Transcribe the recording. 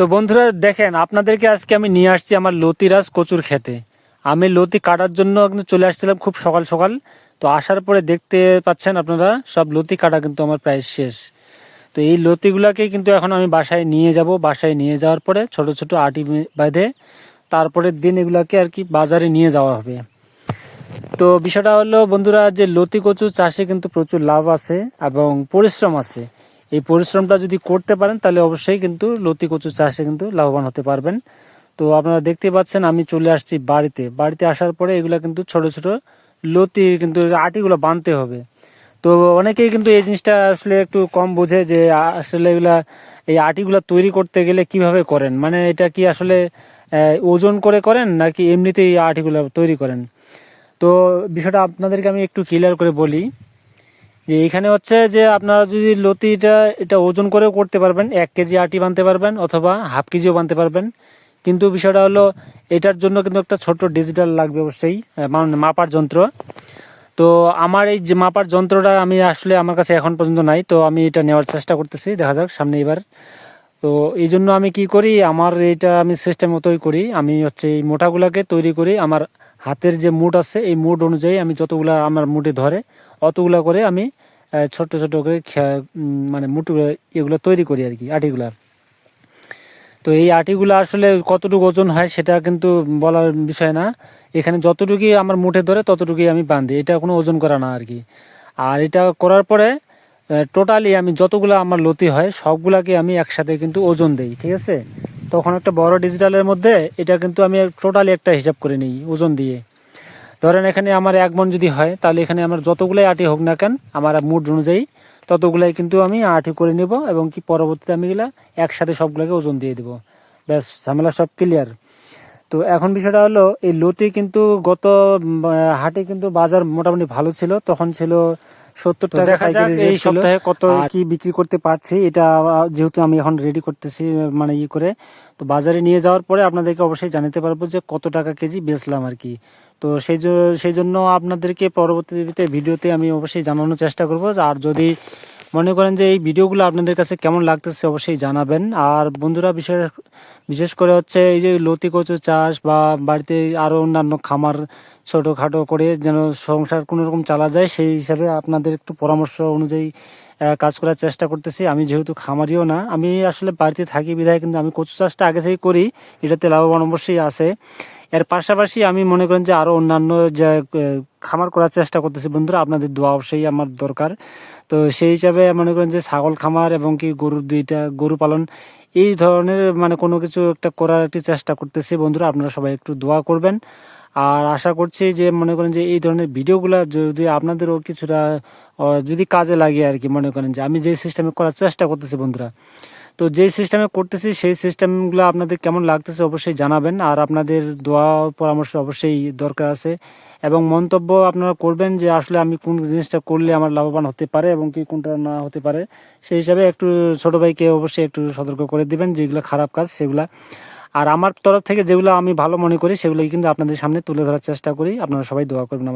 তো বন্ধুরা দেখেন, আপনাদেরকে আজকে আমি নিয়ে আসছি আমার লতিরাজ কচুর খেতে আমি লতি কাটার জন্য কিন্তু চলে আসছিলাম খুব সকাল সকাল। তো আসার পরে দেখতে পাচ্ছেন আপনারা, সব লতি কাটা কিন্তু আমার প্রায় শেষ। তো এই লতিগুলাকে কিন্তু এখন আমি বাসায় নিয়ে যাব। বাসায় নিয়ে যাওয়ার পরে ছোট ছোট আটি বাঁধে তারপরের দিন এগুলাকে আর কি বাজারে নিয়ে যাওয়া হবে। তো বিষয়টা হলো বন্ধুরা যে লতি কচু চাষে কিন্তু প্রচুর লাভ আছে এবং পরিশ্রম আছে। এই পরিশ্রমটা যদি করতে পারেন, তাহলে অবশ্যই কিন্তু লতি কচু চাষে কিন্তু লাভবান হতে পারবেন। তো আপনারা দেখতে পাচ্ছেন, আমি চলে আসছি বাড়িতে। বাড়িতে আসার পরে এগুলো কিন্তু ছোট ছোট লতি কিন্তু আটিগুলো বাঁধতে হবে। তো অনেকেই কিন্তু এই জিনিসটা আসলে একটু কম বোঝে যে, আসলে এগুলা, এই আটিগুলা তৈরি করতে গেলে কীভাবে করেন? মানে এটা কি আসলে ওজন করে করেন, নাকি এমনিতেই আটিগুলো তৈরি করেন? তো বিষয়টা আপনাদেরকে আমি একটু ক্লিয়ার করে বলি। যে এখানে হচ্ছে যে আপনারা যদি লতিটা, এটা ওজন করেও করতে পারবেন, এক কেজি আটি বানতে পারবেন অথবা হাফ কেজিও বানতে পারবেন। কিন্তু বিষয়টা হলো, এটার জন্য কিন্তু একটা ছোট ডিজিটাল লাগবে অবশ্যই মাপার যন্ত্র। তো আমার এই যে মাপার যন্ত্রটা আমি আসলে আমার কাছে এখন পর্যন্ত নাই, তো আমি এটা নেওয়ার চেষ্টা করতেছি, দেখা যাক সামনে এবার। তো এই জন্য আমি কি করি, আমার এটা আমি সিস্টেম মতোই করি, আমি হচ্ছে এই মোটাগুলাকে তৈরি করি, আমার হাতের যে মুড আছে, এই মুড অনুযায়ী আমি যতগুলা আমার মুডে ধরে, অতগুলা করে আমি ছোট ছোট করে মানে মুটু এগুলো তৈরি করি আর কি, আটিগুলা। তো এই আটিগুলো আসলে কতটুকু ওজন হয় সেটা কিন্তু বলার বিষয় না। এখানে যতটুকুই আমার মুঠে ধরে ততটুকুই আমি বাঁধি, এটা কোনো ওজন করা না আর কি। আর এটা করার পরে টোটালি আমি যতগুলো আমার লতি হয় সবগুলাকে আমি একসাথে কিন্তু ওজন দেই, ঠিক আছে? তখন একটা বড় ডিজিটালের মধ্যে এটা কিন্তু আমি টোটালি একটা হিসাব করে নিই, ওজন দিয়ে। ধরেন এখানে আমার এক মন যদি হয়, তাহলে এখানে আমার যতগুলাই আটি হোক না কেন, আমার মুড অনুযায়ী ততগুলাই কিন্তু আমি আটি করে নেব এবং কি পরবর্তীতে আমি এগুলা একসাথে সবগুলোকে ওজন দিয়ে দেবো। ব্যাস, ঝামেলা সব ক্লিয়ার তো এখন বিষয়টা হলো এই লতি কিন্তু গত হাটে কিন্তু বাজার মোটামুটি ভালো ছিল তখন ছিল সত্তর টাকা এই সপ্তাহে কত কি বিক্রি করতে পারছি এটা যেহেতু আমি এখন রেডি করতেছি মানে ই করে। তো বাজারে নিয়ে যাওয়ার পরে আপনাদেরকে অবশ্যই জানাতে পারব যে কত টাকা কেজি বেচলাম আর কি। তো সেই সেই জন্য আপনাদেরকে পরবর্তীতে ভিডিওতে আমি অবশ্যই জানানোর চেষ্টা করব। আর যদি মনে করেন যে এই ভিডিওগুলো আপনাদের কাছে কেমন লাগতেছে অবশ্যই জানাবেন। আর বন্ধুরা, বিশেষ বিশেষ করে হচ্ছে এই যে লতি কচু চাষ বা বাড়িতে আরও অন্যান্য খামার ছোটোখাটো করে যেন সংসার কোনো রকম চালা যায়, সেই হিসাবে আপনাদের একটু পরামর্শ অনুযায়ী কাজ করার চেষ্টা করতেছি। আমি যেহেতু খামারিও না, আমি আসলে বাড়িতে থাকি বিধায়, কিন্তু আমি কচু চাষটা আগে থেকে করি। এটাতে লাভবান অবশ্যই আছে। এর পাশাপাশি আমি মনে করেন যে আরও অন্যান্য যে খামার করার চেষ্টা করতেছি, বন্ধুরা, আপনাদের দোয়া অবশ্যই আমার দরকার। তো সেই হিসাবে মনে করেন যে ছাগল খামার এবং কি গরুর দুইটা গরু পালন এই ধরনের মানে কোনো কিছু একটা করার একটি চেষ্টা করতেছি। বন্ধুরা, আপনারা সবাই একটু দোয়া করবেন। আর আশা করছি যে, মনে করেন যে, এই ধরনের ভিডিওগুলো যদি আপনাদেরও কিছুটা যদি কাজে লাগে আর কি, মনে করেন যে, আমি যে সিস্টেমে করার চেষ্টা করতেছি বন্ধুরা। তো যেই সিস্টেমে করতেছি, সেই সিস্টেমগুলো আপনাদের কেমন লাগতেছে অবশ্যই জানাবেন। আর আপনাদের দোয়া পরামর্শ অবশ্যই দরকার আছে। এবং মন্তব্য আপনারা করবেন যে, আসলে আমি কোন জিনিসটা করলে আমার লাভবান হতে পারে এবং কি কোনটা না হতে পারে। সেই হিসাবে একটু ছোট ভাইকে অবশ্যই একটু সতর্ক করে দিবেন, যেগুলো খারাপ কাজ সেগুলো। আর আমার তরফ থেকে যেগুলো আমি ভালো মনে করি সেগুলো কিন্তু আপনাদের সামনে তুলে ধরার চেষ্টা করি। আপনারা সবাই দোয়া করবেন